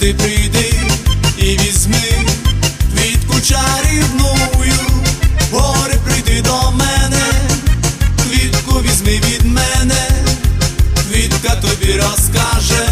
ти прийди і візьми квітку чарівную, горе прийди до мене, квітку візьми від мене, квітка тобі розкаже,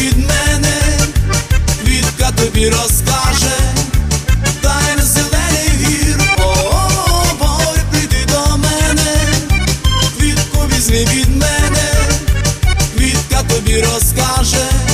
від мене, Вітка тобі розкаже, тайм зелений гір, Ой, прийди до мене, Вітку візьми від мене, Вітка тобі розкаже.